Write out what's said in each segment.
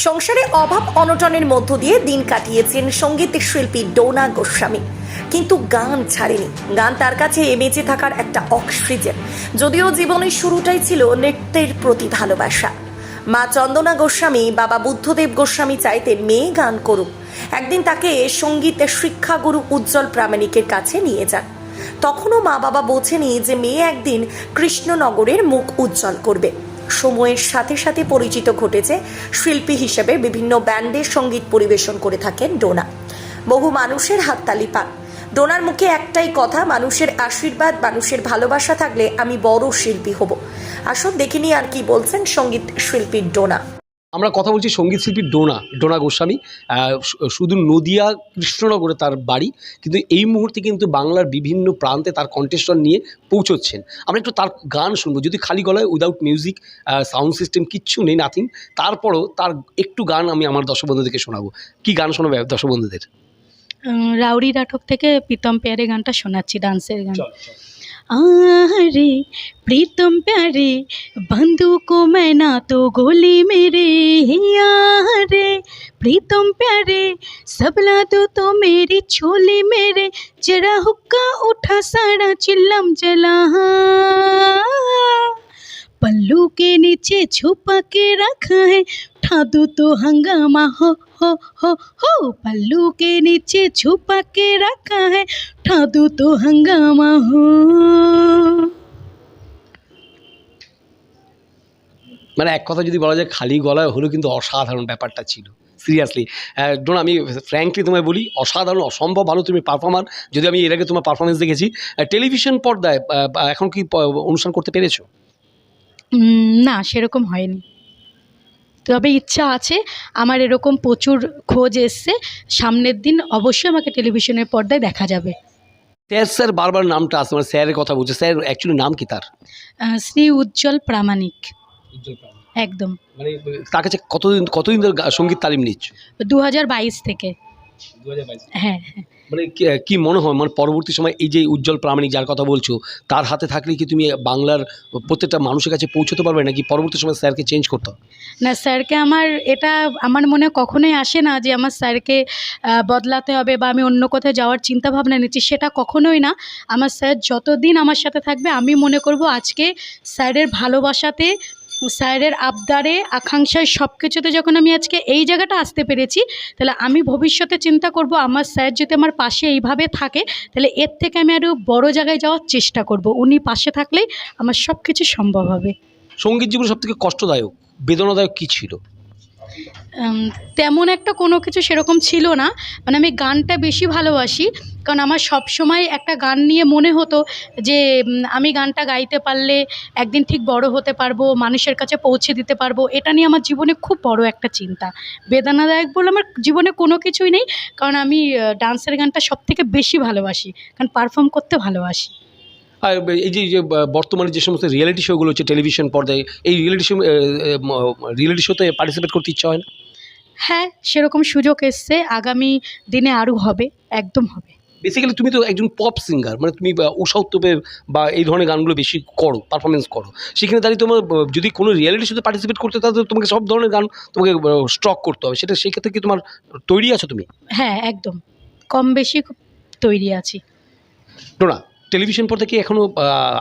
সংসারে অভাব অনটনের মধ্য দিয়ে দিন কাটিয়েছেন সংগীত শিল্পী ডোনা গোস্বামী। কিন্তু গান ছাড়েনি। গান তার কাছে বেঁচে থাকার একটা অক্সিজেন। যদিও জীবনের শুরুটাই ছিল নৃত্যের প্রতি ভালোবাসা। মা চন্দনা গোস্বামী, বাবা বুদ্ধদেব গোস্বামী চাইতেন মেয়ে গান করুক। একদিন তাকে সঙ্গীতের শিক্ষাগুরু উজ্জ্বল প্রামাণিকের কাছে নিয়ে যান। তখনও মা বাবা বোঝেনি যে মেয়ে একদিন কৃষ্ণনগরের মুখ উজ্জ্বল করবে। সময়ের সাথে সাথে পরিচিত ঘটেছে শিল্পী হিসেবে বিভিন্ন ব্যান্ডের সংগীত পরিবেশন করে থাকেন ডোনা। বহু মানুষের হাততালি পান। ডোনার মুখে একটাই কথা, মানুষের আশীর্বাদ, মানুষের ভালোবাসা থাকলে আমি বড় শিল্পী হব। আসুন দেখিনি আর কি বলছেন সংগীত শিল্পী ডোনা। আমরা কথা বলছি সংগীত শিল্পী ডোনা ডোনা গোস্বামী। শুধু নদিয়া কৃষ্ণনগরে তার বাড়ি কিন্তু এই মুহূর্তে কিন্তু বাংলার বিভিন্ন প্রান্তে তার কন্টেস্টন নিয়ে পৌঁছচ্ছেন। আমরা একটু তার গান শুনব যদি খালি গলায় উইদাউট মিউজিক সাউন্ড সিস্টেম কিচ্ছু নেই নাথিং তারপরও তার একটু গান আমি আমার দর্শক বন্ধুদেরকে শোনাবো। কি গান শোনাবে দর্শক বন্ধুদের উম, রাউডি নাটক থেকে প্রীতম পেয়ারে গানটা শোনাচ্ছি ডান্সের গান। আরে प्रीतम प्यारे, बंदूकों मैं ना तो गोली मेरे आरे प्रीतम प्यारे सबला दो तो मेरी छोली मेरे, जरा हुक्का उठा सारा चिल्लम जला। पल्लू के नीचे छुपा के रखा है उठा दो तो हंगामा हो हो हो हो पल्लू के नीचे छुपा के रखा है उठा दो तो हंगामा हो মানে এক কথা যদি বলা যায় খালি গলায় হলেও কিন্তু অসাধারণ ব্যাপারটা ছিল সিরিয়াসলি ডোনা আমি ফ্র্যাঙ্কলি তোমায় বলি অসাধারণ অসম্ভব ভালো তুমি পারফর্মার যদি আমি এর আগে তোমার পারফরমেন্স দেখেছি টেলিভিশন পর্দায় আহ, বা এখন কি প- অনুষ্ঠান করতে পেরেছো উম, না সেরকম হয়নি। তবে ইচ্ছা আছে আমার এরকম প্রচুর খোঁজ এসছে। সামনের দিন অবশ্যই আমাকে টেলিভিশনের পর্দায় দেখা যাবে। স্যার স্যার বারবার নামটা আসছে মানে স্যারের কথা বলছে। স্যার অ্যাকচুয়ালি নাম কি তার? শ্রী উজ্জ্বল প্রামাণিক। একদম। মানে তার কাছে কতদিন কতদিন ধরে গা- সংগীত তালিম নিচ্ছ? দু হাজার বাইশ থেকে। হ্যাঁ। মানে কি- কি মনে হয়? মানে পরবর্তী সময় এই যে উজ্জ্বল প্রামাণিক যার কথা বলছো তার হাতে থাকলে কি তুমি বাংলার প্রত্যেকটা মানুষের কাছে পৌঁছতে পারবে নাকি পরবর্তী সময় স্যারকে চেঞ্জ করতে না স্যারকে আমার এটা আমার মনে কখনোই আসে না যে আমার স্যারকে বদলাতে হবে বা আমি অন্য কোথাও যাওয়ার চিন্তা ভাবনা নিচ্ছি সেটা কখনোই না। আমার স্যার যতদিন আমার সাথে থাকবে আমি মনে করব আজকে স্যারের ভালোবাসাতে স্যারের আবদারে, আকাঙ্ক্ষায় সব কিছুতে যখন আমি আজকে এই জায়গাটা আসতে পেরেছি, তাহলে আমি ভবিষ্যতে চিন্তা করব আমার স্যার যদি আমার পাশে এইভাবে থাকে, তাহলে এর থেকে আমি আরও বড় জায়গায় যাওয়ার চেষ্টা করব। উনি পাশে থাকলেই আমার সব কিছু সম্ভব হবে। সংগীত জীবন সবথেকে কষ্টদায়ক, বেদনাদায়ক কী ছিল? তেমন একটা কোনো কিছু সেরকম ছিল না। মানে আমি গানটা বেশি ভালোবাসি, কারণ আমার সব সময় একটা গান নিয়ে মনে হতো যে আমি গানটা গাইতে পারলে একদিন ঠিক বড় হতে পারব, মানুষের কাছে পৌঁছে দিতে পারব। এটা নিয়ে আমার জীবনে খুব বড় একটা চিন্তা। বেদনাদায়ক বলে আমার জীবনে কোনো কিছুই নেই, কারণ আমি ডান্সের গানটা সব থেকে বেশি ভালোবাসি, কারণ পারফর্ম করতে ভালোবাসি। আর এই যে বর্তমানে যে সমস্ত রিয়েলিটি শোগুলো হচ্ছে টেলিভিশন পর্দায়, এই রিয়েলিটি শো রিয়েলিটি শোতে পার্টিসিপেট করতে ইচ্ছা হয় না? হ্যাঁ সেরকম সুযোগ এসছে আগামী দিনে আরও হবে একদম হবে। বেসিক্যালি তুমি তো একজন পপ সিঙ্গার মানে তুমি উষা উত্তপের বা এই ধরনের গানগুলো বেশি করো পারফরমেন্স করো। সেখানে দাঁড়িয়ে তোমার যদি কোনো রিয়েলিটি শোতে পার্টিসিপেট করতে তাহলে তোমাকে সব ধরনের গান তোমাকে স্টক করতে হবে। সেটা সেই ক্ষেত্রে কি তোমার তৈরি আছো তুমি? হ্যাঁ একদম। কম বেশি তৈরি আছি। না টেলিভিশন পর্দা কি এখনও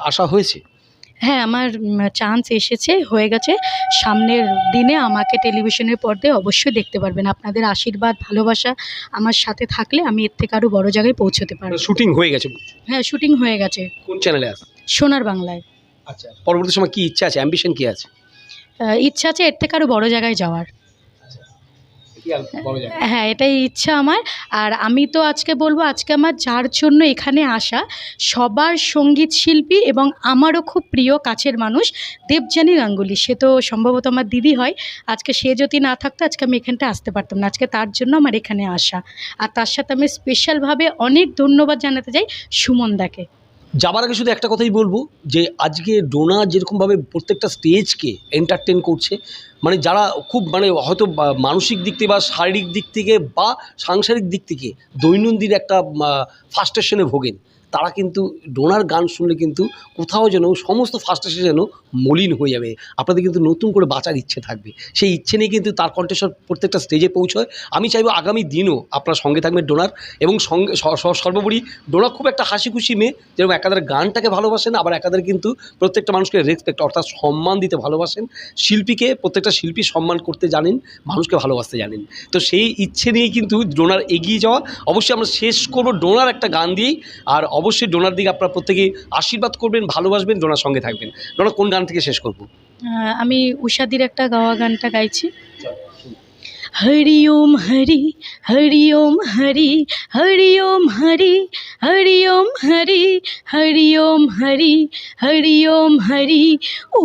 আসা হয়েছে? হ্যাঁ আমার চান্স এসেছে হয়ে গেছে। সামনের দিনে আমাকে টেলিভিশনের পর্দায় অবশ্যই দেখতে পারবেন। আপনাদের আশীর্বাদ ভালোবাসা আমার সাথে থাকলে আমি এর থেকে আরও বড় জায়গায় পৌঁছতে পারব। শুটিং হয়ে গেছে। হ্যাঁ শুটিং হয়ে গেছে। কোন চ্যানেলে আছে? সোনার বাংলায়। আচ্ছা পরবর্তী সময় কি ইচ্ছা আছে? অ্যাম্বিশন কি আছে? ইচ্ছা আছে এর থেকে আরও বড় জায়গায় যাওয়ার। হ্যাঁ এটাই ইচ্ছা আমার। আর আমি তো আজকে বলব, আজকে আমার যার জন্য এখানে আসা, সবার সংগীত শিল্পী এবং আমারও খুব প্রিয় কাছের মানুষ দেবযানী গাঙ্গুলি। সে তো সম্ভবত আমার দিদি হয়। আজকে সে যদি না থাকতো, আজকে আমি এখানটা আসতে পারতাম না। আজকে তার জন্য আমার এখানে আসা। আর তার সাথে আমি স্পেশালভাবে অনেক ধন্যবাদ জানাতে চাই সুমনদাকে যাবার আগে শুধু একটা কথাই বলব, যে আজকে ডোনা যেরকমভাবে প্রত্যেকটা স্টেজকে এন্টারটেন করছে মানে যারা খুব মানে হয়তো মানসিক দিক থেকে বা শারীরিক দিক থেকে বা সাংসারিক দিক থেকে দৈনন্দিন একটা ফার্স্টেশনে ভোগেন তারা কিন্তু ডোনার গান শুনলে কিন্তু কোথাও যেন সমস্ত ফার্স্টেশন যেন মলিন হয়ে যাবে। আপনাদের কিন্তু নতুন করে বাঁচার ইচ্ছে থাকবে। সেই ইচ্ছে নিয়ে কিন্তু তার কণ্ঠস্বর প্রত্যেকটা স্টেজে পৌঁছয়। আমি চাইব আগামী দিনও আপনার সঙ্গে থাকবেন ডোনার এবং সঙ্গে সর্বোপরি ডোনা খুব একটা হাসি খুশি মেয়ে, যেরকম একাধারে গানটাকে ভালোবাসেন, আবার একাধারে কিন্তু প্রত্যেকটা মানুষকে রেসপেক্ট অর্থাৎ সম্মান দিতে ভালোবাসেন। শিল্পীকে প্রত্যেকটা শিল্পী সম্মান করতে জানেন, মানুষকে ভালোবাসতে জানেন। তো সেই ইচ্ছে নিয়েই কিন্তু ডোনার এগিয়ে যাওয়া, অবশ্যই আমরা শেষ করব ডোনার একটা গান দিয়েই। আর অবশ্যই ডোনার দিকে আপনারা প্রত্যেকে আশীর্বাদ করবেন ভালোবাসবেন ডোনার সঙ্গে থাকবেন। ডোনা কোন গান থেকে শেষ করব? আমি উষাদির একটা গাওয়া গানটা গাইছি। হরি ওম হরি হরি ওম হরি হরি ওম হরি হরি ওম হরি হরি ওম হরি হরি ওম হরি ও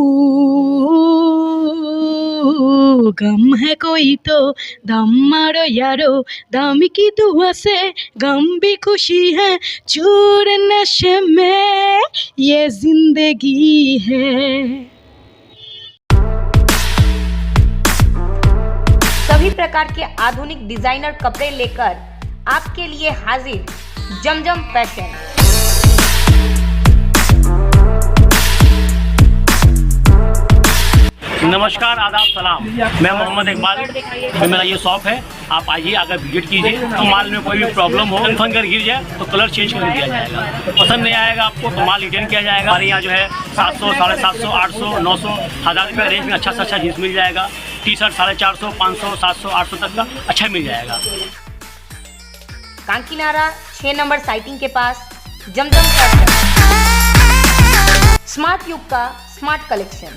गम है कोई तो दम मारो यारो, दम की दुआ से गम भी खुशी है, चूर नशे में ये ज़िंदगी है। सभी प्रकार के आधुनिक डिज़ाइनर कपड़े लेकर आपके लिए हाजिर जमजम फ़ैशन। नमस्कार, आदाब, सलाम। मैं मोहम्मद इकबाल। तो मेरा ये शॉप है, आप आइए अगर विज़िट कीजिए। तो माल में कोई भी प्रॉब्लम हो फन कर गिर जाए तो कलर चेंज कर दिया जाएगा। पसंद नहीं आएगा आपको तो माल रिटर्न किया जाएगा। हमारे यहाँ जो है, सात सौ, साढ़े सात सौ, आठ सौ, नौ सौ, हज़ार रुपये रेंज में अच्छा से अच्छा जीन्स मिल जाएगा। टी शर्ट साढ़े चार सौ, पाँच सौ, सात सौ, आठ सौ तक का अच्छा मिल जाएगा। कांकीनारा छह नंबर साइटिंग के पास फ़ैशन स्मार्ट युग का स्मार्ट कलेक्शन